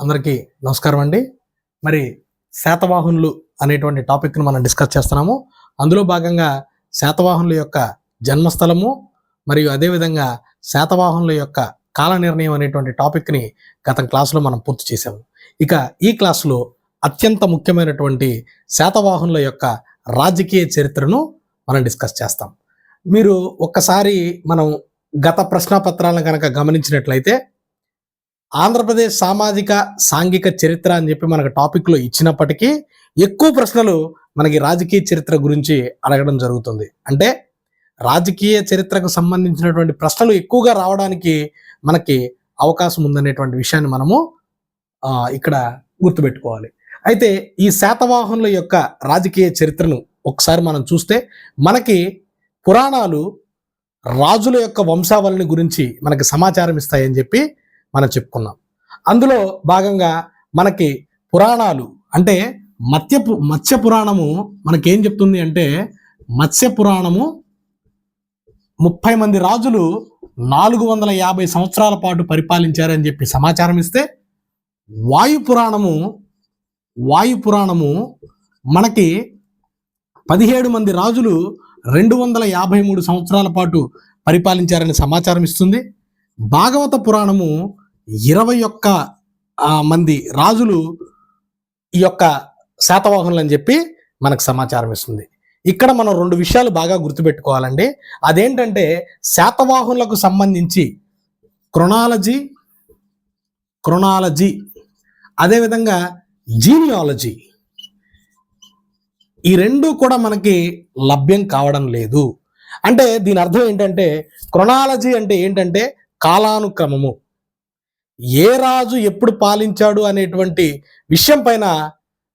అందరికీ నమస్కారం అండి. మరి శాతవాహనులు అనేటువంటి టాపిక్ను మనం డిస్కస్ చేస్తున్నాము. అందులో భాగంగా శాతవాహనుల యొక్క జన్మస్థలము మరియు అదేవిధంగా శాతవాహనుల యొక్క కాల నిర్ణయం అనేటువంటి టాపిక్ని గత క్లాసులో మనం పూర్తి చేసాము ఇక ఈ క్లాసులో అత్యంత ముఖ్యమైనటువంటి శాతవాహనుల యొక్క రాజకీయ చరిత్రను మనం డిస్కస్ చేస్తాం. మీరు ఒక్కసారి మనం గత ప్రశ్నాపత్రాలను కనుక గమనించినట్లయితే ఆంధ్రప్రదేశ్ సామాజిక సాంఘిక చరిత్ర అని చెప్పి మనకు టాపిక్లో ఇచ్చినప్పటికీ ఎక్కువ ప్రశ్నలు మనకి రాజకీయ చరిత్ర గురించి అడగడం జరుగుతుంది. అంటే రాజకీయ చరిత్రకు సంబంధించినటువంటి ప్రశ్నలు ఎక్కువగా రావడానికి మనకి అవకాశం ఉందనేటువంటి విషయాన్ని మనము ఇక్కడ గుర్తుపెట్టుకోవాలి. అయితే ఈ శాతవాహనుల యొక్క రాజకీయ చరిత్రను ఒకసారి మనం చూస్తే మనకి పురాణాలు రాజుల యొక్క వంశావళిని గురించి మనకి సమాచారం ఇస్తాయని చెప్పి మనం చెప్పుకున్నాం. అందులో భాగంగా మనకి పురాణాలు అంటే మత్స్య పు- మత్స్య పురాణము మనకేం చెప్తుంది అంటే మత్స్య పురాణము ముప్పై మంది రాజులు నాలుగు వందల యాభై సంవత్సరాల పాటు పరిపాలించారని చెప్పి సమాచారం ఇస్తే వాయు పురాణము వాయు పురాణము మనకి పదిహేడు మంది రాజులు రెండు వందల యాభై మూడు సంవత్సరాల పాటు పరిపాలించారని సమాచారం ఇస్తుంది. భాగవత పురాణము ఇరవై ఒక్క మంది రాజులు ఈ యొక్క శాతవాహనులు అని చెప్పి మనకు సమాచారం ఇస్తుంది. ఇక్కడ మనం రెండు విషయాలు బాగా గుర్తుపెట్టుకోవాలండి. అదేంటంటే శాతవాహనులకు సంబంధించి క్రొనాలజీ క్రొనాలజీ అదేవిధంగా జీనియాలజీ ఈ రెండు కూడా మనకి లభ్యం కావడం లేదు. అంటే దీని అర్థం ఏంటంటే క్రొనాలజీ అంటే ఏంటంటే కాలానుక్రమము. ఏ రాజు ఎప్పుడు పాలించాడు అనేటువంటి విషయం పైన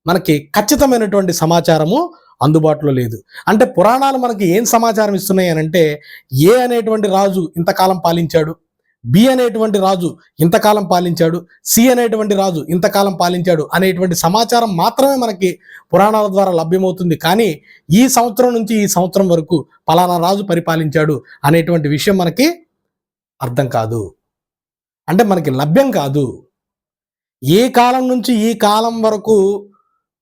మనకి ఖచ్చితమైనటువంటి సమాచారము అందుబాటులో లేదు. అంటే పురాణాలు మనకి ఏం సమాచారం ఇస్తున్నాయి అని అంటే ఏ అనేటువంటి రాజు ఇంతకాలం పాలించాడు? బి అనేటువంటి రాజు ఇంతకాలం పాలించాడు? సి అనేటువంటి రాజు ఇంతకాలం పాలించాడు? అనేటువంటి సమాచారం మాత్రమే మనకి పురాణాల ద్వారా లభ్యమవుతుంది. కానీ ఈ సంవత్సరం నుంచి ఈ సంవత్సరం వరకు పలానా రాజు పరిపాలించాడు అనేటువంటి విషయం మనకి అర్థం కాదు. అంటే మనకి లభ్యం కాదు. ఏ కాలం నుంచి ఈ కాలం వరకు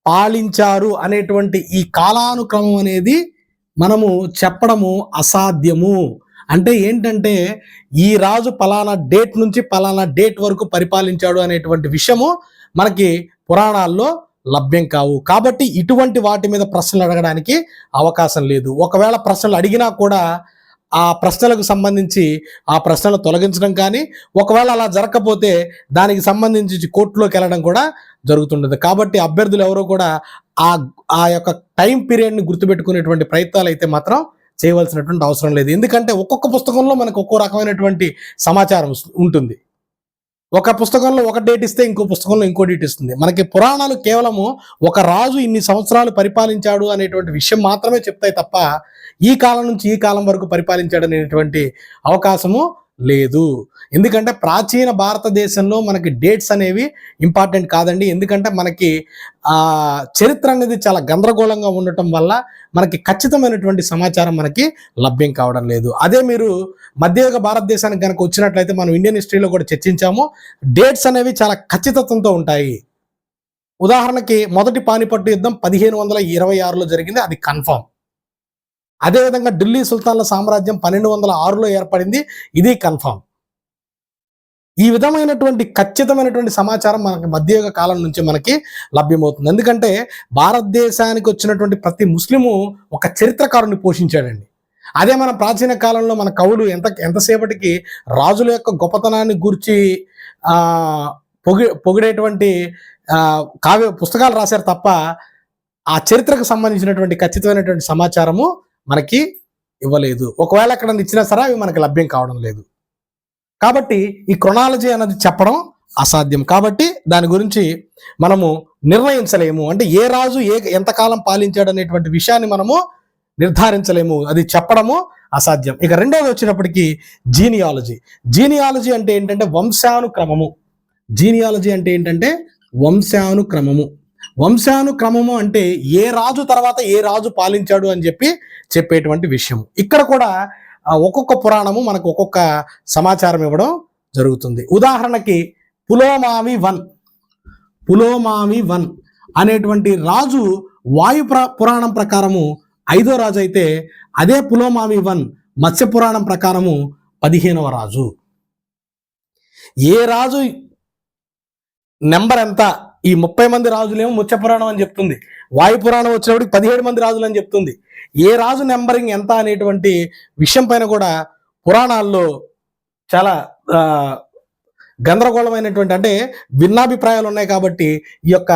పాలించారు అనేటువంటి ఈ కాలానుక్రమం అనేది మనము చెప్పడము అసాధ్యము. అంటే ఏంటంటే ఈ రాజు పలానా డేట్ నుంచి పలానా డేట్ వరకు పరిపాలించాడు అనేటువంటి విషయము మనకి పురాణాల్లో లభ్యం కావు. కాబట్టి ఇటువంటి వాటి మీద ప్రశ్నలు అడగడానికి అవకాశం లేదు. ఒకవేళ ప్రశ్నలు అడిగినా కూడా ఆ ప్రశ్నలకు సంబంధించి ఆ ప్రశ్నలు తొలగించడం కానీ ఒకవేళ అలా జరగకపోతే దానికి సంబంధించి కోర్టులోకి వెళ్ళడం కూడా జరుగుతుండదు. కాబట్టి అభ్యర్థులు ఎవరో కూడా ఆ ఆ యొక్క టైం పీరియడ్ని గుర్తుపెట్టుకునేటువంటి ప్రయత్నాలు అయితే మాత్రం చేయవలసినటువంటి అవసరం లేదు. ఎందుకంటే ఒక్కొక్క పుస్తకంలో మనకు ఒక్కో రకమైనటువంటి సమాచారం ఉంటుంది. ఒక పుస్తకంలో ఒక డేట్ ఇస్తే ఇంకో పుస్తకంలో ఇంకో డేట్ ఇస్తుంది. మనకి పురాణాలు కేవలము ఒక రాజు ఇన్ని సంవత్సరాలు పరిపాలించాడు అనేటువంటి విషయం మాత్రమే చెప్తాయి తప్ప ఈ కాలం నుంచి ఈ కాలం వరకు పరిపాలించాడనేటువంటి అవకాశము లేదు. ఎందుకంటే ప్రాచీన భారతదేశంలో మనకి డేట్స్ అనేవి ఇంపార్టెంట్ కాదండి. ఎందుకంటే మనకి ఆ చరిత్ర అనేది చాలా గందరగోళంగా ఉండటం వల్ల మనకి ఖచ్చితమైనటువంటి సమాచారం మనకి లభ్యం కావడం లేదు. అదే మీరు మధ్యయుగ భారతదేశానికి కనుక వచ్చినట్లయితే మనం ఇండియన్ హిస్టరీలో కూడా చర్చించాము. డేట్స్ అనేవి చాలా ఖచ్చితత్వంతో ఉంటాయి. ఉదాహరణకి మొదటి పానిపట్టు యుద్ధం పదిహేను వందల ఇరవై ఆరులో జరిగింది. అది కన్ఫర్మ్ అదేవిధంగా ఢిల్లీ సుల్తాన్ల సామ్రాజ్యం పన్నెండు వందల ఆరులో ఏర్పడింది. ఇది కన్ఫామ్. ఈ విధమైనటువంటి ఖచ్చితమైనటువంటి సమాచారం మనకి మధ్యయుగ కాలం నుంచి మనకి లభ్యమవుతుంది. ఎందుకంటే భారతదేశానికి వచ్చినటువంటి ప్రతి ముస్లిము ఒక చరిత్రకారుని పోషించాడండి. అదే మన ప్రాచీన కాలంలో మన కవులు ఎంత ఎంతసేపటికి రాజుల యొక్క గొప్పతనాన్ని గూర్చి పొగి పొగిడేటువంటి కావ్య పుస్తకాలు రాశారు తప్ప ఆ చరిత్రకు సంబంధించినటువంటి ఖచ్చితమైనటువంటి సమాచారము మనకి ఇవ్వలేదు. ఒకవేళ అక్కడ ఇచ్చినా సరే అవి మనకి లభ్యం కావడం లేదు. కాబట్టి ఈ క్రొనాలజీ అన్నది చెప్పడం అసాధ్యం. కాబట్టి దాని గురించి మనము నిర్ణయించలేము. అంటే ఏ రాజు ఏ ఎంతకాలం పాలించాడు అనేటువంటి విషయాన్ని మనము నిర్ధారించలేము. అది చెప్పడము అసాధ్యం. ఇక రెండవది వచ్చినప్పటికీ జీనియాలజీ జీనియాలజీ అంటే ఏంటంటే వంశానుక్రమము. జీనియాలజీ అంటే ఏంటంటే వంశానుక్రమము. వంశానుక్రమము అంటే ఏ రాజు తర్వాత ఏ రాజు పాలించాడు అని చెప్పి చెప్పేటువంటి విషయం ఇక్కడ కూడా ఒక్కొక్క పురాణము మనకు ఒక్కొక్క సమాచారం ఇవ్వడం జరుగుతుంది. ఉదాహరణకి పులోమావి వన్ పులోమావి వన్ అనేటువంటి రాజు వాయు పురాణం ప్రకారము ఐదో రాజు అయితే అదే పులోమావి వన్ మత్స్య పురాణం ప్రకారము పదిహేనవ రాజు. ఏ రాజు నెంబర్ ఎంత ఈ ముప్పై మంది రాజులేమో మత్స్య పురాణం అని చెప్తుంది. వాయు పురాణం వచ్చినప్పటికి పదిహేడు మంది రాజులు అని చెప్తుంది. ఏ రాజు నెంబరింగ్ ఎంత అనేటువంటి విషయం పైన కూడా పురాణాల్లో చాలా గందరగోళమైనటువంటి అంటే భిన్నాభిప్రాయాలు ఉన్నాయి కాబట్టి ఈ యొక్క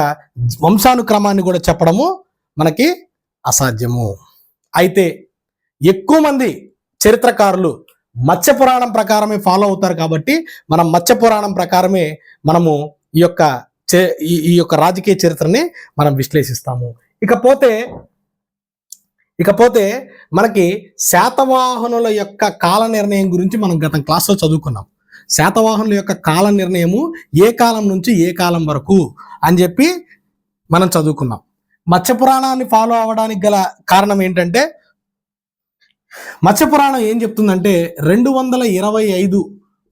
వంశానుక్రమాన్ని కూడా చెప్పడము మనకి అసాధ్యము. అయితే ఎక్కువ మంది చరిత్రకారులు మత్స్య పురాణం ప్రకారమే ఫాలో అవుతారు కాబట్టి మనం మత్స్య పురాణం ప్రకారమే మనము ఈ యొక్క ఈ ఈ యొక్క రాజకీయ చరిత్రని మనం విశ్లేషిస్తాము. ఇకపోతే ఇకపోతే మనకి శాతవాహనుల యొక్క కాల నిర్ణయం గురించి మనం గత క్లాస్లో చదువుకున్నాం. శాతవాహనుల యొక్క కాల నిర్ణయము ఏ కాలం నుంచి ఏ కాలం వరకు అని చెప్పి మనం చదువుకున్నాం. మత్స్య పురాణాన్ని ఫాలో అవ్వడానికి గల కారణం ఏంటంటే మత్స్య పురాణం ఏం చెప్తుందంటే రెండు వందల ఇరవై ఐదు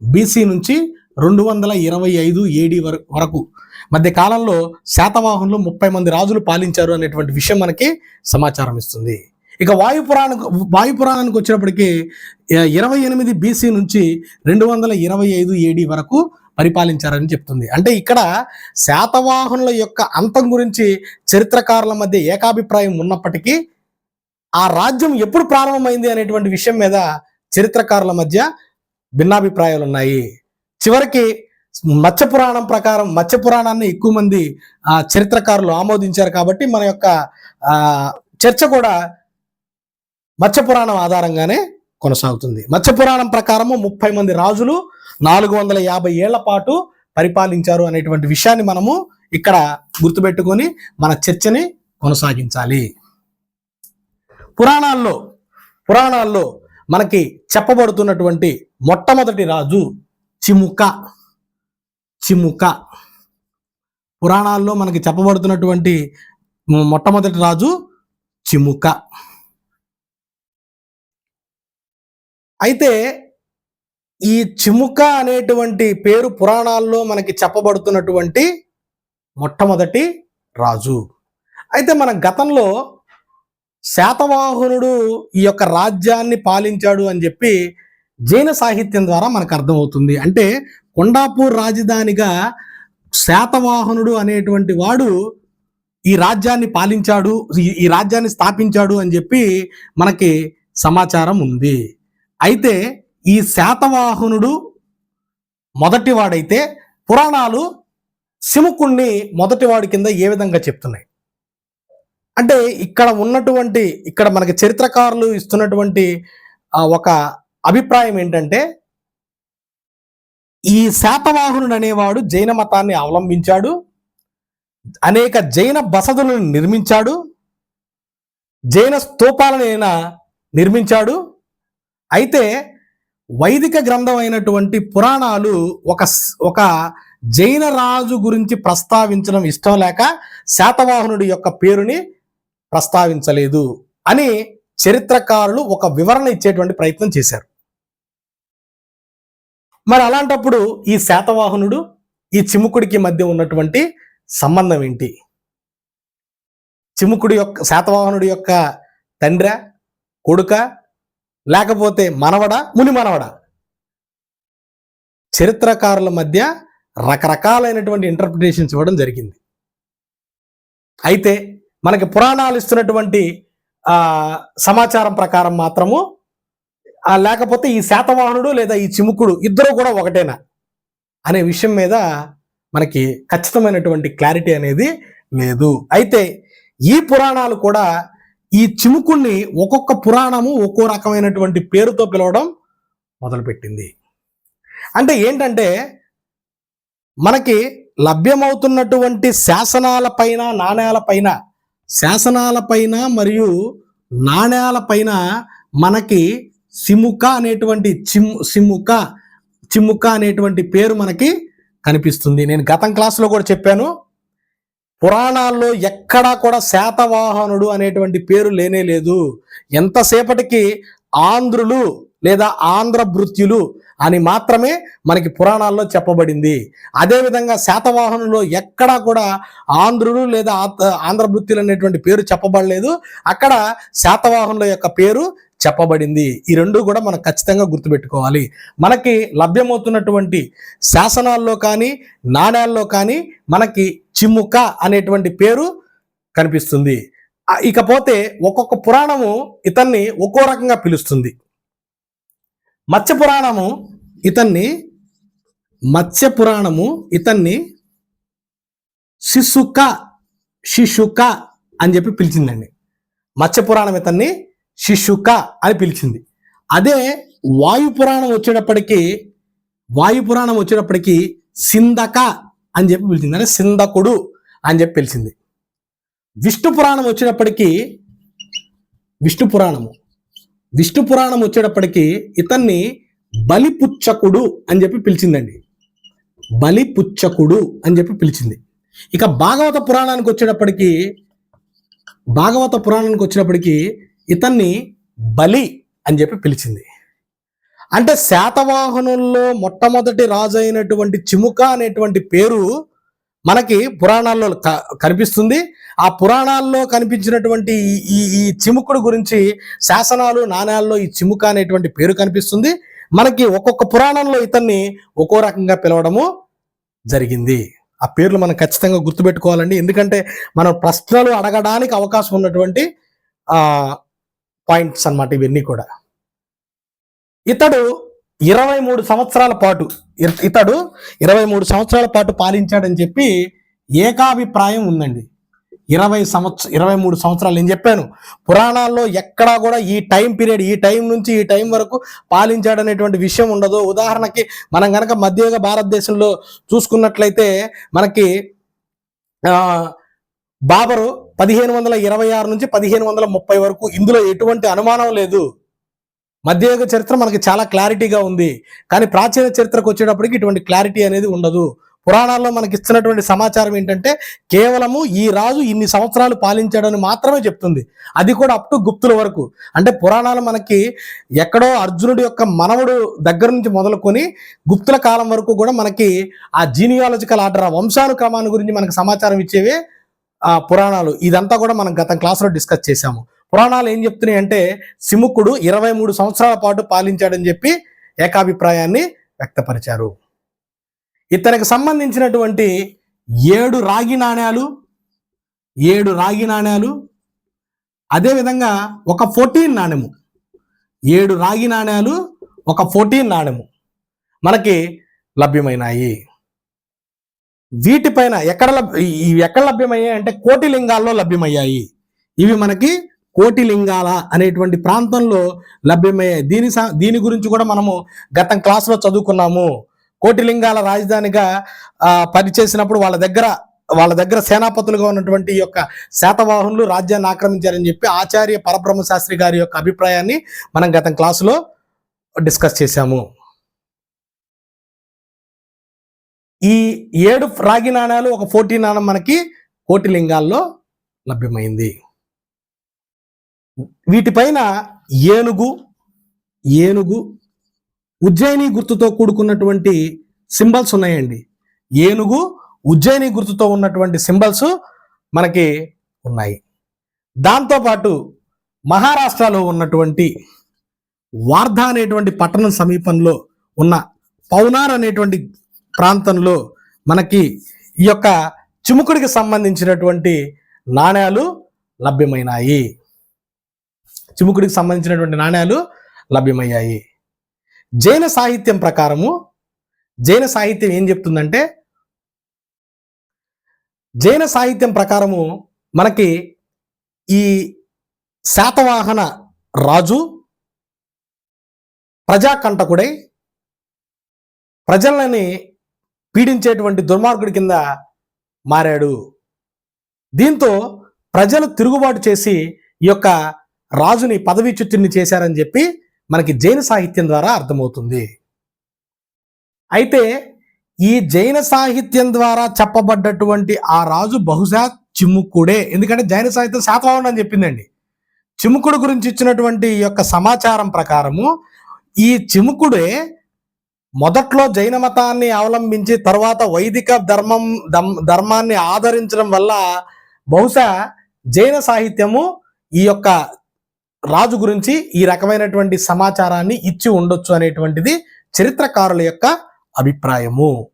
బీసీ నుంచి రెండు వందల ఇరవై ఐదు ఏడి వరకు మధ్య కాలంలో శాతవాహనులు ముప్పై మంది రాజులు పాలించారు అనేటువంటి విషయం మనకి సమాచారం ఇస్తుంది. ఇక వాయు వాయుపురాణానికి వాయు పురాణానికి వచ్చినప్పటికీ ఇరవై ఎనిమిది బీసీ నుంచి రెండు వందల ఇరవై ఐదు ఏడి వరకు పరిపాలించారని చెప్తుంది. అంటే ఇక్కడ శాతవాహనుల యొక్క అంతం గురించి చరిత్రకారుల మధ్య ఏకాభిప్రాయం ఉన్నప్పటికీ ఆ రాజ్యం ఎప్పుడు ప్రారంభమైంది అనేటువంటి విషయం మీద చరిత్రకారుల మధ్య భిన్నాభిప్రాయాలు ఉన్నాయి చివరికి మత్స్య పురాణం ప్రకారం మత్స్య పురాణాన్ని ఎక్కువ మంది ఆ, చరిత్రకారులు ఆమోదించారు కాబట్టి మన యొక్క ఆ, చర్చ కూడా మత్స్య పురాణం ఆధారంగానే కొనసాగుతుంది. మత్స్య పురాణం ప్రకారము ముప్పై మంది రాజులు నాలుగు వందల యాభై ఏళ్ళ పాటు పరిపాలించారు అనేటువంటి విషయాన్ని మనము ఇక్కడ గుర్తుపెట్టుకొని మన చర్చని కొనసాగించాలి. పురాణాల్లో పురాణాల్లో మనకి చెప్పబడుతున్నటువంటి మొట్టమొదటి రాజు చిముక. చిముక పురాణాల్లో మనకి చెప్పబడుతున్నటువంటి మొట్టమొదటి రాజు చిముక అయితే ఈ చిముక అనేటువంటి పేరు పురాణాల్లో మనకి చెప్పబడుతున్నటువంటి మొట్టమొదటి రాజు. అయితే మన గతంలో శాతవాహనుడు ఈ యొక్క రాజ్యాన్ని పాలించాడు అని చెప్పి జైన సాహిత్యం ద్వారా మనకు అర్థమవుతుంది. అంటే కొండాపూర్ రాజధానిగా శాతవాహనుడు అనేటువంటి వాడు ఈ రాజ్యాన్ని పాలించాడు ఈ- ఈ రాజ్యాన్ని స్థాపించాడు అని చెప్పి మనకి సమాచారం ఉంది. అయితే ఈ శాతవాహనుడు మొదటి వాడైతే పురాణాలు సిముకుణ్ణి మొదటివాడి కింద ఏ విధంగా చెప్తున్నాయి? అంటే ఇక్కడ ఉన్నటువంటి ఇక్కడ మనకి చరిత్రకారులు ఇస్తున్నటువంటి ఒక అభిప్రాయం ఏంటంటే ఈ శాతవాహనుడు అనేవాడు జైన మతాన్ని అవలంబించాడు అనేక జైన బసదులను నిర్మించాడు జైన స్తూపాలను నిర్మించాడు. అయితే వైదిక గ్రంథం అయినటువంటి పురాణాలు ఒక ఒక జైన రాజు గురించి ప్రస్తావించడం ఇష్టం లేక శాతవాహనుడి యొక్క పేరుని ప్రస్తావించలేదు అని చరిత్రకారులు ఒక వివరణ ఇచ్చేటువంటి ప్రయత్నం చేశారు. మరి అలాంటప్పుడు ఈ శాతవాహనుడు ఈ చిముకుడికి మధ్య ఉన్నటువంటి సంబంధం ఏంటి? చిముకుడి యొక్క శాతవాహనుడి యొక్క తండ్ర కొడుక లేకపోతే మనవడ ముని మనవడ? చరిత్రకారుల మధ్య రకరకాలైనటువంటి ఇంటర్ప్రిటేషన్స్ ఇవ్వడం జరిగింది. అయితే మనకి పురాణాలు ఇస్తున్నటువంటి సమాచారం ప్రకారం మాత్రము లేకపోతే ఈ శాతవాహనుడు లేదా ఈ చిముకుడు ఇద్దరు కూడా ఒకటేనా? అనే విషయం మీద మనకి ఖచ్చితమైనటువంటి క్లారిటీ అనేది లేదు. అయితే ఈ పురాణాలు కూడా ఈ చిముకుణ్ణి ఒక్కొక్క పురాణము ఒక్కో రకమైనటువంటి పేరుతో పిలవడం మొదలుపెట్టింది. అంటే ఏంటంటే మనకి లభ్యమవుతున్నటువంటి శాసనాలపైన నాణ్యాలపైన శాసనాలపైన మరియు నాణ్యాలపైన మనకి సిముక అనేటువంటి చిమ్ సిముక చిముక అనేటువంటి పేరు మనకి కనిపిస్తుంది. నేను గతం క్లాస్లో కూడా చెప్పాను పురాణాల్లో ఎక్కడా కూడా శాతవాహనుడు అనేటువంటి పేరు లేనే లేదు. ఎంతసేపటికి ఆంధ్రులు లేదా ఆంధ్ర భృత్యులు అని మాత్రమే మనకి పురాణాల్లో చెప్పబడింది. అదేవిధంగా శాతవాహనులో ఎక్కడా కూడా ఆంధ్రులు లేదా ఆత- ఆంధ్ర భృత్యులు అనేటువంటి పేరు చెప్పబడలేదు. అక్కడ శాతవాహనుల యొక్క పేరు చెప్పబడింది. ఈ రెండు కూడా మనం ఖచ్చితంగా గుర్తుపెట్టుకోవాలి. మనకి లభ్యమవుతున్నటువంటి శాసనాల్లో కానీ నాణ్యాల్లో కానీ మనకి చిమ్ముక అనేటువంటి పేరు కనిపిస్తుంది. ఇకపోతే ఒక్కొక్క పురాణము ఇతన్ని ఒక్కో రకంగా పిలుస్తుంది. మత్స్య పురాణము ఇతన్ని మత్స్య పురాణము ఇతన్ని శిశుక శిశుక అని చెప్పి పిలిచిందండి. మత్స్య పురాణం ఇతన్ని శిశుక అని పిలిచింది. అదే వాయు పురాణం వాయుపురాణం వాయు పురాణం సిందక అని చెప్పి పిలిచింది. అంటే సిందకుడు అని చెప్పి పిలిచింది. విష్ణు పురాణం వచ్చేటప్పటికీ విష్ణు పురాణము విష్ణు పురాణం వచ్చేటప్పటికీ ఇతన్ని బలిపుచ్చకుడు అని చెప్పి పిలిచిందండి. బలిపుచ్చకుడు అని చెప్పి పిలిచింది. ఇక భాగవత పురాణానికి వచ్చేటప్పటికీ భాగవత పురాణానికి వచ్చేటప్పటికీ ఇతన్ని బలి అని చెప్పి పిలిచింది. అంటే శాతవాహనుల్లో మొట్టమొదటి రాజు అయినటువంటి చిముక అనేటువంటి పేరు మనకి పురాణాల్లో క- కనిపిస్తుంది. ఆ పురాణాల్లో కనిపించినటువంటి ఈ- ఈ ఈ చిముకుడు గురించి శాసనాలు నాణ్యాల్లో ఈ చిముక అనేటువంటి పేరు కనిపిస్తుంది. మనకి ఒక్కొక్క పురాణంలో ఇతన్ని ఒక్కో రకంగా పిలవడము జరిగింది. ఆ పేర్లు మనం ఖచ్చితంగా గుర్తుపెట్టుకోవాలండి. ఎందుకంటే మనం ప్రశ్నలు అడగడానికి అవకాశం ఉన్నటువంటి పాయింట్స్ అన్నమాట ఇవన్నీ కూడా. ఇతడు ఇరవై మూడు సంవత్సరాల పాటు ఇతడు ఇరవై మూడు సంవత్సరాల పాటు పాలించాడని చెప్పి ఏకాభిప్రాయం ఉందండి. ఇరవై సంవత్సరం ఇరవై మూడు సంవత్సరాలు నేను చెప్పాను. పురాణాల్లో ఎక్కడా కూడా ఈ టైం పీరియడ్ ఈ టైం నుంచి ఈ టైం వరకు పాలించాడనేటువంటి విషయం ఉండదు. ఉదాహరణకి మనం కనుక మధ్యయుగ భారతదేశంలో చూసుకున్నట్లయితే మనకి బాబరు పదిహేను వందల ఇరవై ఆరు నుంచి పదిహేను వందల ముప్పై వరకు ఇందులో ఎటువంటి అనుమానం లేదు. మధ్యయుగ చరిత్ర మనకి చాలా క్లారిటీగా ఉంది. కానీ ప్రాచీన చరిత్రకు వచ్చేటప్పటికి ఇటువంటి క్లారిటీ అనేది ఉండదు. పురాణాల్లో మనకి ఇస్తున్నటువంటి సమాచారం ఏంటంటే కేవలము ఈ రాజు ఇన్ని సంవత్సరాలు పాలించాడని మాత్రమే చెప్తుంది. అది కూడా అప్ టు గుప్తుల వరకు. అంటే పురాణాలు మనకి ఎక్కడో అర్జునుడి యొక్క మనవడు దగ్గర నుంచి మొదలుకొని గుప్తుల కాలం వరకు కూడా మనకి ఆ జీనియాలజికల్ ఆర్డర్ ఆ వంశానుక్రమాన్ని గురించి మనకు సమాచారం ఇచ్చేవే పురాణాలు. ఇదంతా కూడా మనం గత క్లాస్లో డిస్కస్ చేశాము. పురాణాలు ఏం చెప్తున్నాయి అంటే సిముకుడు ఇరవై మూడు సంవత్సరాల పాటు పాలించాడని చెప్పి ఏకాభిప్రాయాన్ని వ్యక్తపరిచారు. ఇతనికి సంబంధించినటువంటి ఏడు రాగి నాణ్యాలు ఏడు రాగి నాణ్యాలు అదేవిధంగా ఒక ఫోర్టీన్ నాణ్యము ఏడు రాగి నాణ్యాలు ఒక ఫోర్టీన్ నాణ్యము మనకి లభ్యమైనాయి. వీటిపైన ఎక్కడ ఇవి ఎక్కడ లభ్యమయ్యాయి అంటే కోటి లింగాల్లో లభ్యమయ్యాయి. ఇవి మనకి కోటి లింగాల అనేటువంటి ప్రాంతంలో లభ్యమయ్యాయి. దీని సా దీని గురించి కూడా మనము గతం క్లాసులో చదువుకున్నాము. కోటి లింగాల రాజధానిగా పనిచేసినప్పుడు వాళ్ళ దగ్గర వాళ్ళ దగ్గర సేనాపతులుగా ఉన్నటువంటి ఈ యొక్క శాతవాహనులు రాజ్యాన్ని ఆక్రమించారని చెప్పి ఆచార్య పరబ్రహ్మ శాస్త్రి గారి యొక్క అభిప్రాయాన్ని మనం గతం క్లాసులో డిస్కస్ చేశాము. ఈ ఏడు రాగి నాణాలు ఒక ఫోర్టీ నాణం మనకి కోటి లింగాల్లో లభ్యమైంది. వీటిపైన ఏనుగు ఏనుగు ఉజ్జయిని గుర్తుతో కూడుకున్నటువంటి సింబల్స్ ఉన్నాయండి. ఏనుగు ఉజ్జయిని గుర్తుతో ఉన్నటువంటి సింబల్స్ మనకి ఉన్నాయి. దాంతోపాటు మహారాష్ట్రలో ఉన్నటువంటి వార్ధా అనేటువంటి పట్టణం సమీపంలో ఉన్న పౌనార్ అనేటువంటి ప్రాంతంలో మనకి ఈ యొక్క చిముకుడికి సంబంధించినటువంటి నాణ్యాలు లభ్యమైనాయి. చిముకుడికి సంబంధించినటువంటి నాణ్యాలు లభ్యమయ్యాయి. జైన సాహిత్యం ప్రకారము జైన సాహిత్యం ఏం చెప్తుందంటే జైన సాహిత్యం ప్రకారము మనకి ఈ శాతవాహన రాజు ప్రజాకంటకుడై ప్రజలని పీడించేటువంటి దుర్మార్గుడి కింద మారాడు. దీంతో ప్రజలు తిరుగుబాటు చేసి ఈ యొక్క రాజుని పదవీచ్యుతిని చేశారని చెప్పి మనకి జైన సాహిత్యం ద్వారా అర్థమవుతుంది. అయితే ఈ జైన సాహిత్యం ద్వారా చెప్పబడ్డటువంటి ఆ రాజు బహుశా చిమ్ముకుడే ఎందుకంటే జైన సాహిత్యం శాతవాహనుడు అని చెప్పిందండి. చిముకుడు గురించి ఇచ్చినటువంటి ఈ యొక్క సమాచారం ప్రకారము ఈ చిముకుడే మొదట్లో జైన మతాన్ని అవలంబించి తర్వాత వైదిక ధర్మం దమ్- ధర్మాన్ని ఆదరించడం వల్ల బహుశా జైన సాహిత్యము ఈ యొక్క రాజు గురించి ఈ రకమైనటువంటి సమాచారాన్ని ఇచ్చి ఉండొచ్చు అనేటువంటిది చరిత్రకారుల యొక్క అభిప్రాయము.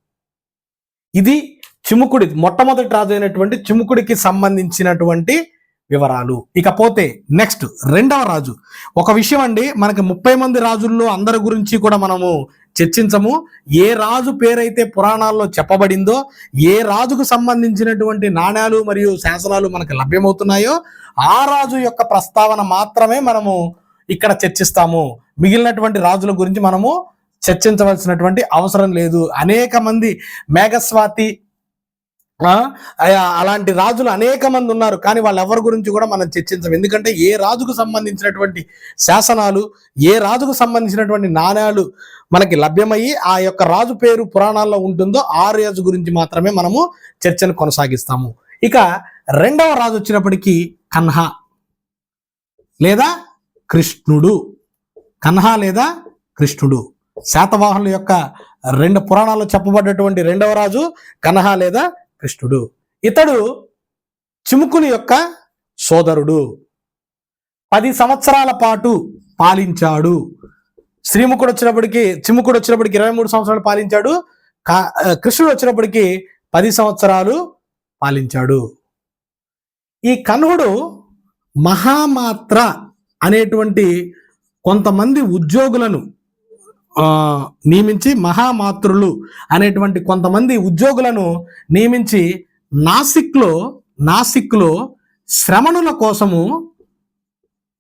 ఇది చిముకుడి మొట్టమొదటి రాజు అయినటువంటి చిముకుడికి సంబంధించినటువంటి వివరాలు. ఇకపోతే నెక్స్ట్ రెండవ రాజు. ఒక విషయం అండి మనకి ముప్పై మంది రాజుల్లో అందరి గురించి కూడా మనము చర్చించము. ఏ రాజు పేరైతే పురాణాల్లో చెప్పబడిందో ఏ రాజుకు సంబంధించినటువంటి నాణ్యాలు మరియు శాసనాలు మనకు లభ్యమవుతున్నాయో ఆ రాజు యొక్క ప్రస్తావన మాత్రమే మనము ఇక్కడ చర్చిస్తాము. మిగిలినటువంటి రాజుల గురించి మనము చర్చించవలసినటువంటి అవసరం లేదు. అనేక మంది మేఘస్వాతి అలాంటి రాజులు అనేక మంది ఉన్నారు కానీ వాళ్ళు ఎవరి గురించి కూడా మనం చర్చించం. ఎందుకంటే ఏ రాజుకు సంబంధించినటువంటి శాసనాలు ఏ రాజుకు సంబంధించినటువంటి నాణ్యాలు మనకి లభ్యమయ్యి ఆ యొక్క రాజు పేరు పురాణాల్లో ఉంటుందో ఆ రాజు గురించి మాత్రమే మనము చర్చను కొనసాగిస్తాము. ఇక రెండవ రాజు వచ్చినప్పటికీ కన్హా లేదా కృష్ణుడు. కన్హా లేదా కృష్ణుడు. శాతవాహనుల యొక్క రెండు పురాణాల్లో చెప్పబడ్డటువంటి రెండవ రాజు కన్హా లేదా కృష్ణుడు ఇతడు చిముకుని యొక్క సోదరుడు. పది సంవత్సరాల పాటు పాలించాడు. శ్రీముఖుడు వచ్చినప్పటికి చిముకుడు వచ్చినప్పటికి ఇరవై మూడు సంవత్సరాలు పాలించాడు. కా- కృష్ణుడు వచ్చినప్పటికి పది సంవత్సరాలు పాలించాడు. ఈ కన్హుడు మహామాత్ర అనేటువంటి కొంతమంది ఉద్యోగులను నియమించి మహామాతృలు అనేటువంటి కొంతమంది ఉద్యోగులను నియమించి నాసిక్లో నాసిక్లో శ్రమణుల కోసము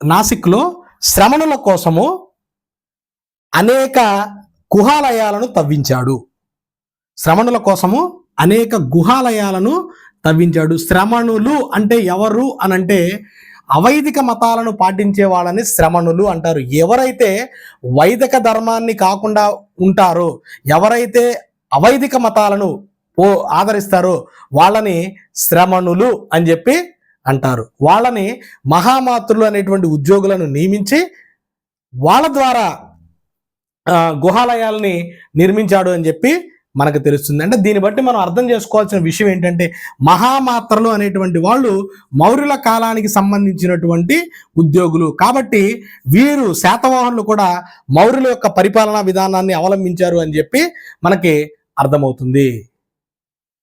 నాసిక్లో శ్రమణుల కోసము అనేక గుహాలయాలను తవ్వించాడు. శ్రమణుల కోసము అనేక గుహాలయాలను తవ్వించాడు. శ్రమణులు అంటే ఎవరు అనంటే అవైదిక మతాలను పాటించే వాళ్ళని శ్రమణులు అంటారు. ఎవరైతే వైదిక ధర్మాన్ని కాకుండా ఉంటారో ఎవరైతే అవైదిక మతాలను ఓ ఆదరిస్తారో వాళ్ళని శ్రమణులు అని చెప్పి అంటారు. వాళ్ళని మహామాతృలు అనేటువంటి ఉద్యోగులను నియమించి వాళ్ళ ద్వారా గుహాలయాల్ని నిర్మించాడు అని చెప్పి మనకు తెలుస్తుంది. అంటే దీన్ని బట్టి మనం అర్థం చేసుకోవాల్సిన విషయం ఏంటంటే మహామాత్రలు అనేటువంటి వాళ్ళు మౌర్యుల కాలానికి సంబంధించినటువంటి ఉద్యోగులు. కాబట్టి వీరు శాతవాహనులు కూడా మౌర్యుల యొక్క పరిపాలనా విధానాన్ని అవలంబించారు అని చెప్పి మనకి అర్థమవుతుంది.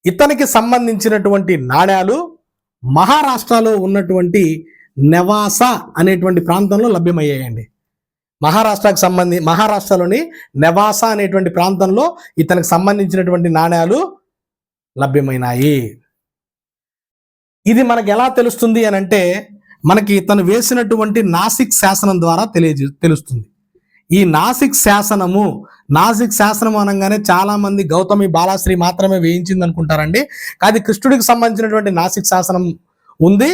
ఇతనికి సంబంధించినటువంటి నాణ్యాలు మహారాష్ట్రలో ఉన్నటువంటి నెవాస అనేటువంటి ప్రాంతంలో లభ్యమయ్యాయండి. మహారాష్ట్రకు సంబంధి మహారాష్ట్రలోని నెవాసా అనేటువంటి ప్రాంతంలో ఇతనికి సంబంధించినటువంటి నాణ్యాలు లభ్యమైనాయి. ఇది మనకు ఎలా తెలుస్తుంది అని అంటే మనకి ఇతను వేసినటువంటి నాసిక్ శాసనం ద్వారా తెలియజే తెలుస్తుంది. ఈ నాసిక్ శాసనము నాసిక్ శాసనం అనగానే చాలామంది గౌతమి బాలాశ్రీ మాత్రమే వేయించింది అనుకుంటారండి. కాదు కృష్ణుడికి సంబంధించినటువంటి నాసిక్ శాసనం ఉంది.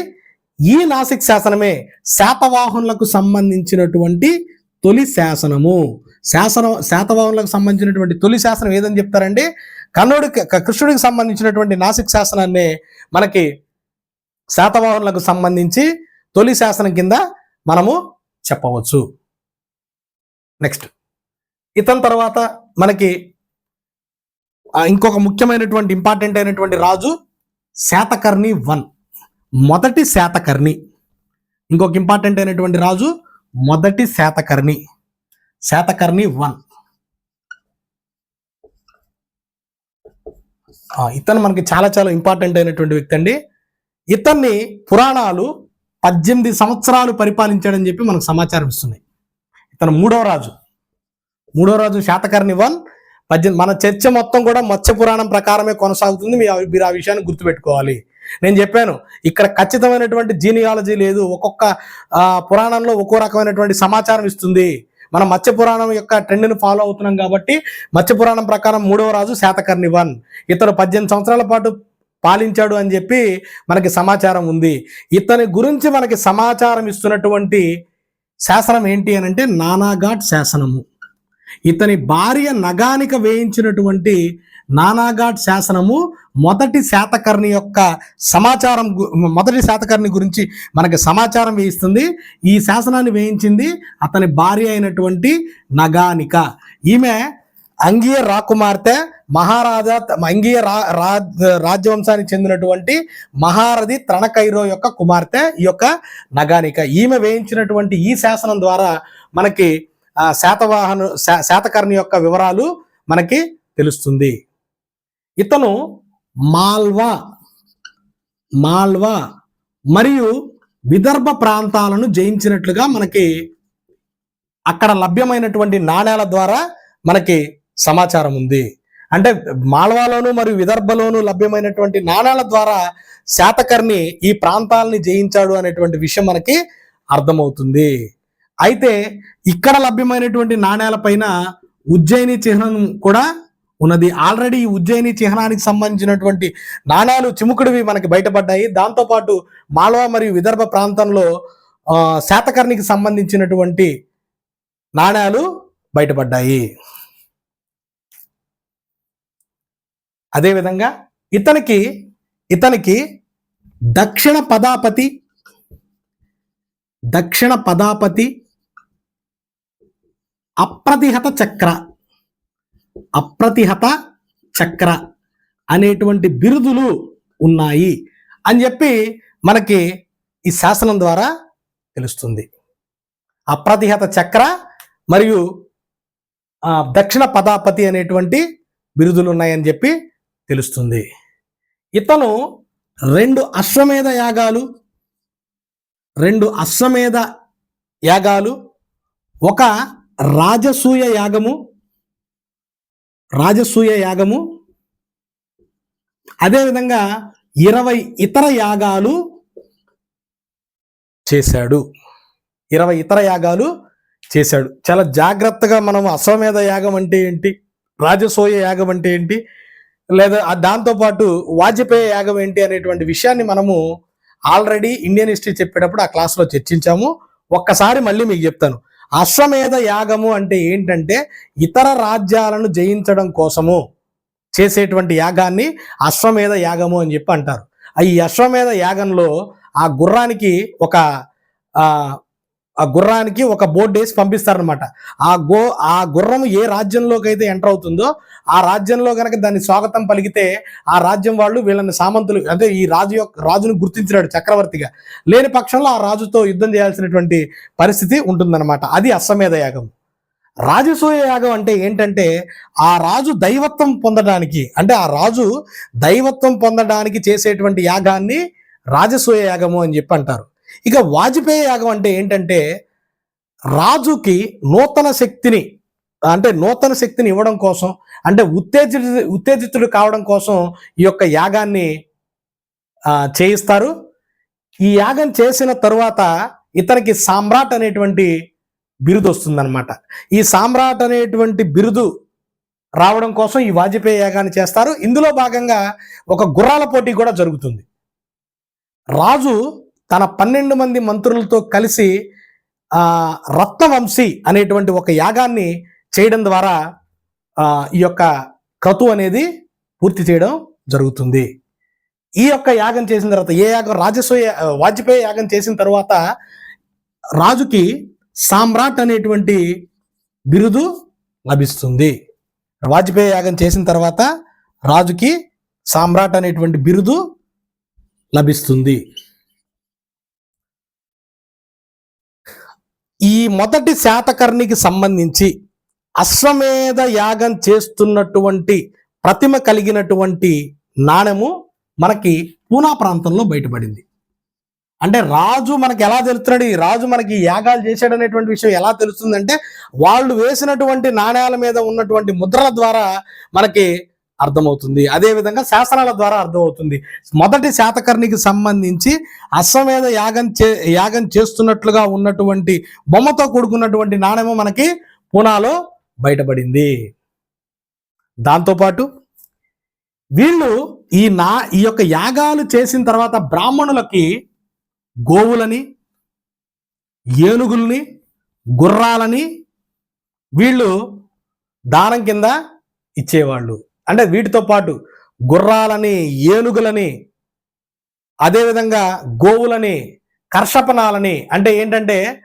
ఈ నాసిక్ శాసనమే శాతవాహనులకు సంబంధించినటువంటి తొలి శాసనము. శాసనం శాతవాహనులకు సంబంధించినటువంటి తొలి శాసనం ఏదని చెప్తారండి? కన్నుడికి కృష్ణుడికి సంబంధించినటువంటి నాసిక్ శాసనాన్ని మనకి శాతవాహనులకు సంబంధించి తొలి శాసనం కింద మనము చెప్పవచ్చు. నెక్స్ట్. ఇతని తర్వాత మనకి ఇంకొక ముఖ్యమైనటువంటి ఇంపార్టెంట్ అయినటువంటి రాజు శాతకర్ణి వన్. మొదటి శాతకర్ణి. ఇంకొక ఇంపార్టెంట్ అయినటువంటి రాజు మొదటి శాతకర్ణి. శాతకర్ణి వన్. ఇతను మనకి చాలా చాలా ఇంపార్టెంట్ అయినటువంటి వ్యక్తి అండి. ఇతన్ని పురాణాలు పద్దెనిమిది సంవత్సరాలు పరిపాలించాడని చెప్పి మనకు సమాచారం ఇస్తున్నాయి. ఇతను మూడవ రాజు. మూడవ రాజు శాతకర్ణి వన్. పద్దెనిమిది మన చర్చ మొత్తం కూడా మత్స్య పురాణం ప్రకారమే కొనసాగుతుంది. మీ మీరు ఆ విషయాన్ని గుర్తుపెట్టుకోవాలి. నేను చెప్పాను ఇక్కడ ఖచ్చితమైనటువంటి జీనియాలజీ లేదు ఒక్కొక్క పురాణంలో ఒక్కో రకమైనటువంటి సమాచారం ఇస్తుంది. మనం మత్స్య పురాణం యొక్క ట్రెండ్ని ఫాలో అవుతున్నాం కాబట్టి మత్స్య పురాణం ప్రకారం మూడవ రాజు శాతకర్ణి వన్. ఇతను పద్దెనిమిది సంవత్సరాల పాటు పాలించాడు అని చెప్పి మనకి సమాచారం ఉంది. ఇతని గురించి మనకి సమాచారం ఇస్తున్నటువంటి శాసనం ఏంటి అని అంటే నానాఘాట్ శాసనము. ఇతని భార్య నగానిక వేయించినటువంటి నానాఘాట్ శాసనము మొదటి శాతకర్ణి యొక్క సమాచారం గు- మొదటి శాతకర్ణి గురించి మనకి సమాచారం వేయిస్తుంది. ఈ శాసనాన్ని వేయించింది అతని భార్య అయినటువంటి నగానిక. ఈమె అంగీయ రాకుమార్తె మహారాజా అంగీయ రా రా- చెందినటువంటి మహారథి త్రణకైరో యొక్క కుమార్తె ఈ యొక్క నగానిక. ఈమె వేయించినటువంటి ఈ శాసనం ద్వారా మనకి శాతవాహను శా- శాతకర్ణి యొక్క వివరాలు మనకి తెలుస్తుంది. ఇతను మాల్వా మాల్వా మరియు విదర్భ ప్రాంతాలను జయించినట్లుగా మనకి అక్కడ లభ్యమైనటువంటి నాణేల ద్వారా మనకి సమాచారం ఉంది. అంటే మాల్వాలోను మరియు విదర్భలోను లభ్యమైనటువంటి నాణాల ద్వారా శాతకర్ణి ఈ ప్రాంతాలని జయించాడు అనేటువంటి విషయం మనకి అర్థమవుతుంది. అయితే ఇక్కడ లభ్యమైనటువంటి నాణేల పైన ఉజ్జయిని చిహ్నం కూడా ఉన్నది. ఆల్రెడీ ఉజ్జయిని చిహ్నానికి సంబంధించినటువంటి నాణాలు చిముకుడివి మనకి బయటపడ్డాయి. దాంతోపాటు మాల్వా మరియు విదర్భ ప్రాంతంలో శాతకర్ణికి సంబంధించినటువంటి నాణాలు బయటపడ్డాయి. అదేవిధంగా ఇతనికి ఇతనికి దక్షిణ పదాపతి దక్షిణ పదాపతి అప్రతిహత చక్ర. అప్రతిహత చక్ర అనేటువంటి బిరుదులు ఉన్నాయి అని చెప్పి మనకి ఈ శాసనం ద్వారా తెలుస్తుంది. అప్రతిహత చక్ర మరియు దక్షిణ పదాపతి అనేటువంటి బిరుదులు ఉన్నాయని చెప్పి తెలుస్తుంది. ఇతను రెండు అశ్వమేధ యాగాలు రెండు అశ్వమేధ యాగాలు ఒక రాజసూయ యాగము రాజసూయ యాగము. అదేవిధంగా ఇరవై ఇతర యాగాలు చేశాడు. ఇరవై ఇతర యాగాలు చేశాడు. చాలా జాగ్రత్తగా మనం అశ్వమేధ యాగం అంటే ఏంటి? రాజసూయ యాగం అంటే ఏంటి? లేదా దాంతోపాటు వాజపేయ యాగం ఏంటి అనేటువంటి విషయాన్ని మనము ఆల్రెడీ ఇండియన్ హిస్టరీ చెప్పేటప్పుడు ఆ క్లాస్లో చర్చించాము. ఒక్కసారి మళ్ళీ మీకు చెప్తాను. అశ్వమేధ యాగము అంటే ఏంటంటే ఇతర రాజ్యాలను జయించడం కోసము చేసేటువంటి యాగాన్ని అశ్వమేధ యాగము అని చెప్పి అంటారు. ఆ ఈ అశ్వమేధ యాగంలో ఆ గుర్రానికి ఒక ఆ గుర్రానికి ఒక బోర్డు వేసి పంపిస్తారనమాట ఆ గో ఆ గుర్రం ఏ రాజ్యంలోకి అయితే ఎంటర్ అవుతుందో ఆ రాజ్యంలో కనుక దాన్ని స్వాగతం పలికితే ఆ రాజ్యం వాళ్ళు వీళ్ళని సామంతులు అంటే ఈ రాజు యొక్క రాజును గుర్తించినాడు చక్రవర్తిగా. లేని పక్షంలో ఆ రాజుతో యుద్ధం చేయాల్సినటువంటి పరిస్థితి ఉంటుందన్నమాట. అది అశ్వమేధ యాగం. రాజసూయ యాగం అంటే ఏంటంటే ఆ రాజు దైవత్వం పొందడానికి అంటే ఆ రాజు దైవత్వం పొందడానికి చేసేటువంటి యాగాన్ని రాజసూయ యాగము అని చెప్పి అంటారు. ఇక వాజ్పేయి యాగం అంటే ఏంటంటే రాజుకి నూతన శక్తిని అంటే నూతన శక్తిని ఇవ్వడం కోసం అంటే ఉత్తేజిత ఉత్తేజితుడు కావడం కోసం ఈ యొక్క యాగాన్ని చేయిస్తారు. ఈ యాగం చేసిన తరువాత ఇతనికి సామ్రాట్ అనేటువంటి బిరుదు వస్తుందన్నమాట. ఈ సామ్రాట్ అనేటువంటి బిరుదు రావడం కోసం ఈ వాజపేయి యాగాన్ని చేస్తారు. ఇందులో భాగంగా ఒక గుర్రాల పోటీ కూడా జరుగుతుంది. రాజు తన పన్నెండు మంది మంత్రులతో కలిసి రత్నవంశీ అనేటువంటి ఒక యాగాన్ని చేయడం ద్వారా ఈ యొక్క క్రతు అనేది పూర్తి చేయడం జరుగుతుంది. ఈ యొక్క యాగం చేసిన తర్వాత ఏ యాగం? రాజసూయ వాజ్పేయి యాగం చేసిన తర్వాత రాజుకి సామ్రాట్ అనేటువంటి బిరుదు లభిస్తుంది. వాజ్పేయి యాగం చేసిన తర్వాత రాజుకి సామ్రాట్ అనేటువంటి బిరుదు లభిస్తుంది. ఈ మొదటి శాతకర్ణికి సంబంధించి అశ్వమేధ యాగం చేస్తున్నటువంటి ప్రతిమ కలిగినటువంటి నాణెము మనకి పూనా ప్రాంతంలో బయటపడింది. అంటే రాజు మనకి ఎలా తెలుస్తున్నాడు? ఈ రాజు మనకి యాగాలు చేశాడనేటువంటి విషయం ఎలా తెలుస్తుందంటే వాళ్ళు వేసినటువంటి నాణ్యాల మీద ఉన్నటువంటి ముద్రల ద్వారా మనకి అర్థమవుతుంది. అదే విధంగా శాసనాల ద్వారా అర్థమవుతుంది. మొదటి శాతకర్ణికి సంబంధించి అశ్వమేధ యాగం చే యాగం చేస్తున్నట్లుగా ఉన్నటువంటి బొమ్మతో కూడుకున్నటువంటి నాణ్యము మనకి పూనాలో బయటపడింది. దాంతోపాటు వీళ్ళు ఈ నా ఈ యొక్క యాగాలు చేసిన తర్వాత బ్రాహ్మణులకి గోవులని ఏనుగుల్ని గుర్రాలని వీళ్ళు దానం కింద ఇచ్చేవాళ్ళు. అంటే వీటితో పాటు గుర్రాలని ఏనుగులని అదేవిధంగా గోవులని కర్షపనాలని అంటే ఏంటంటే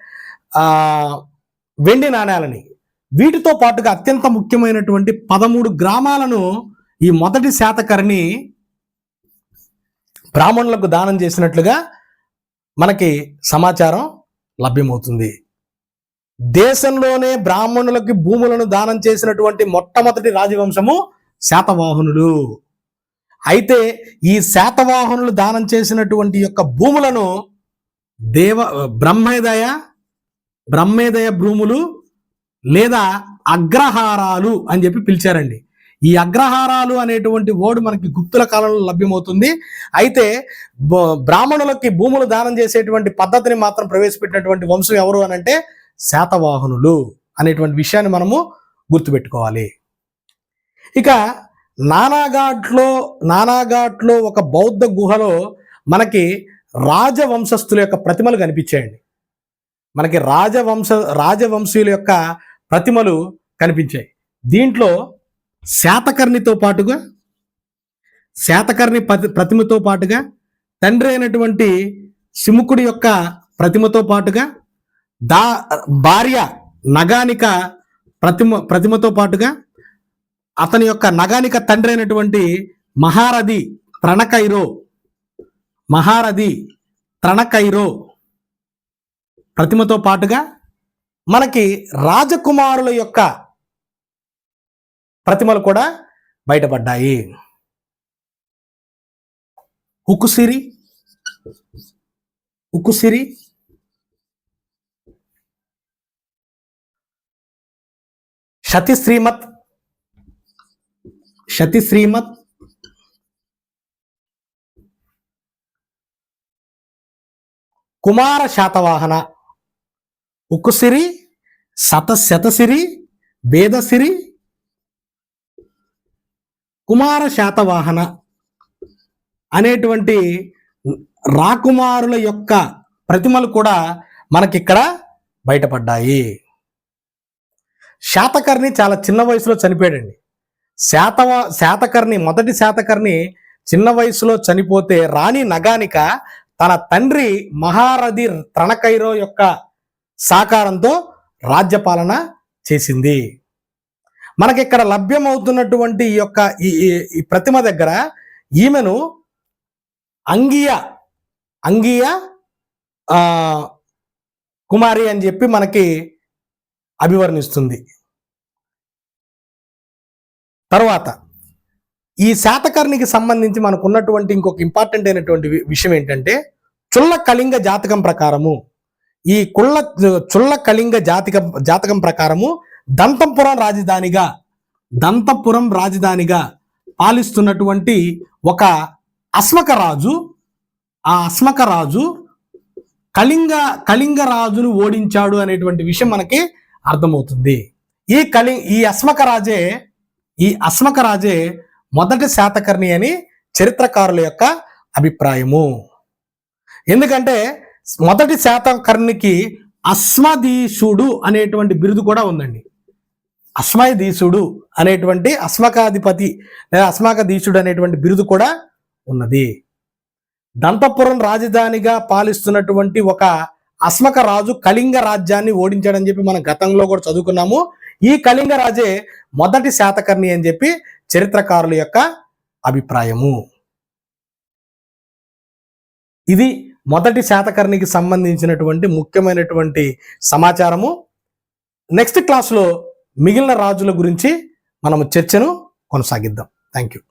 వెండి నాణ్యాలని వీటితో పాటుగా అత్యంత ముఖ్యమైనటువంటి పదమూడు గ్రామాలను ఈ మొదటి శాతకర్ణి బ్రాహ్మణులకు దానం చేసినట్లుగా మనకి సమాచారం లభ్యమవుతుంది. దేశంలోనే బ్రాహ్మణులకి భూములను దానం చేసినటువంటి మొట్టమొదటి రాజవంశము శాతవాహనులు. అయితే ఈ శాతవాహనులు దానం చేసినటువంటి యొక్క భూములను దేవ బ్రహ్మేదయ బ్రహ్మేదయ భూములు లేదా అగ్రహారాలు అని చెప్పి పిలిచారండి. ఈ అగ్రహారాలు అనేటువంటి ఓడు మనకి గుప్తుల కాలంలో లభ్యమవుతుంది. అయితే బ- బ్రాహ్మణులకి భూములు దానం చేసేటువంటి పద్ధతిని మాత్రం ప్రవేశపెట్టినటువంటి వంశం ఎవరు అనంటే శాతవాహనులు అనేటువంటి విషయాన్ని మనము గుర్తుపెట్టుకోవాలి. ఇక నానాఘాట్లో నానాఘాట్లో ఒక బౌద్ధ గుహలో మనకి రాజవంశస్థుల యొక్క ప్రతిమలు కనిపించాయండి. మనకి రాజవంశ రాజవంశీయుల యొక్క ప్రతిమలు కనిపించాయి. దీంట్లో శాతకర్ణితో పాటుగా శాతకర్ణి ప్రతి ప్రతిమతో పాటుగా తండ్రి అయినటువంటి సిముకుడి యొక్క ప్రతిమతో పాటుగా దా భార్య నగానిక ప్రతిమ ప్రతిమతో పాటుగా అతని యొక్క నగానిక తండ్రి అయినటువంటి మహారథి త్రణకైరో మహారథి త్రణకైరో ప్రతిమతో పాటుగా మనకి రాజకుమారుల యొక్క ప్రతిమలు కూడా బయటపడ్డాయి. ఉక్కుసిరి. ఉక్కుసిరి. శతి శ్రీమత్ శతి శ్రీమత్ కుమార శాతవాహన ఉక్కుసిరి శత శతసిరి వేదసిరి కుమార శాతవాహన అనేటువంటి రాకుమారుల యొక్క ప్రతిమలు కూడా మనకిక్కడ బయటపడ్డాయి. శాతకర్ణి చాలా చిన్న వయసులో చనిపోయాడండి. శాతవ శాతకర్ణి మొదటి శాతకర్ణి చిన్న వయసులో చనిపోతే రాణి నగానిక తన తండ్రి మహారథి త్రణకైరో యొక్క సాకారంతో రాజ్యపాలన చేసింది. మనకి ఇక్కడ లభ్యమవుతున్నటువంటి ఈ యొక్క ఈ ఈ- ప్రతిమ దగ్గర ఈమెను అంగియ అంగీయ కుమారి అని చెప్పి మనకి అభివర్ణిస్తుంది. తర్వాత ఈ శాతకర్ణికి సంబంధించి మనకు ఉన్నటువంటి ఇంకొక ఇంపార్టెంట్ అయినటువంటి విషయం ఏంటంటే చుల్ల కళింగ జాతకం ప్రకారము. ఈ కుళ్ళ చుల్ల కళింగ జాతక జాతకం ప్రకారము దంతంపురం రాజధానిగా దంతపురం రాజధానిగా పాలిస్తున్నటువంటి ఒక అస్మక రాజు ఆ అస్మక రాజు కళింగ కళింగ రాజును ఓడించాడు అనేటువంటి విషయం మనకి అర్థమవుతుంది. ఈ కళి ఈ అస్మక రాజే ఈ అస్మక రాజే మొదటి శాతకర్ణి అని చరిత్రకారుల యొక్క అభిప్రాయము. ఎందుకంటే మొదటి శాతకర్ణికి అస్మదీశుడు అనేటువంటి బిరుదు కూడా ఉందండి. అస్మయదీశుడు అనేటువంటి అస్మకాధిపతి లేదా అస్మకదీశుడు అనేటువంటి బిరుదు కూడా ఉన్నది. దంతపురం రాజధానిగా పాలిస్తున్నటువంటి ఒక అస్మక రాజు కళింగ రాజ్యాన్ని ఓడించాడని చెప్పి మనం గతంలో కూడా చదువుకున్నాము. ఈ కళింగ రాజే మొదటి శాతకర్ణి అని చెప్పి చరిత్రకారుల యొక్క అభిప్రాయము. ఇది మొదటి శాతకర్ణికి సంబంధించినటువంటి ముఖ్యమైనటువంటి సమాచారము. నెక్స్ట్ క్లాస్లో మిగిలిన రాజుల గురించి మనము చర్చను కొనసాగిద్దాం. Thank you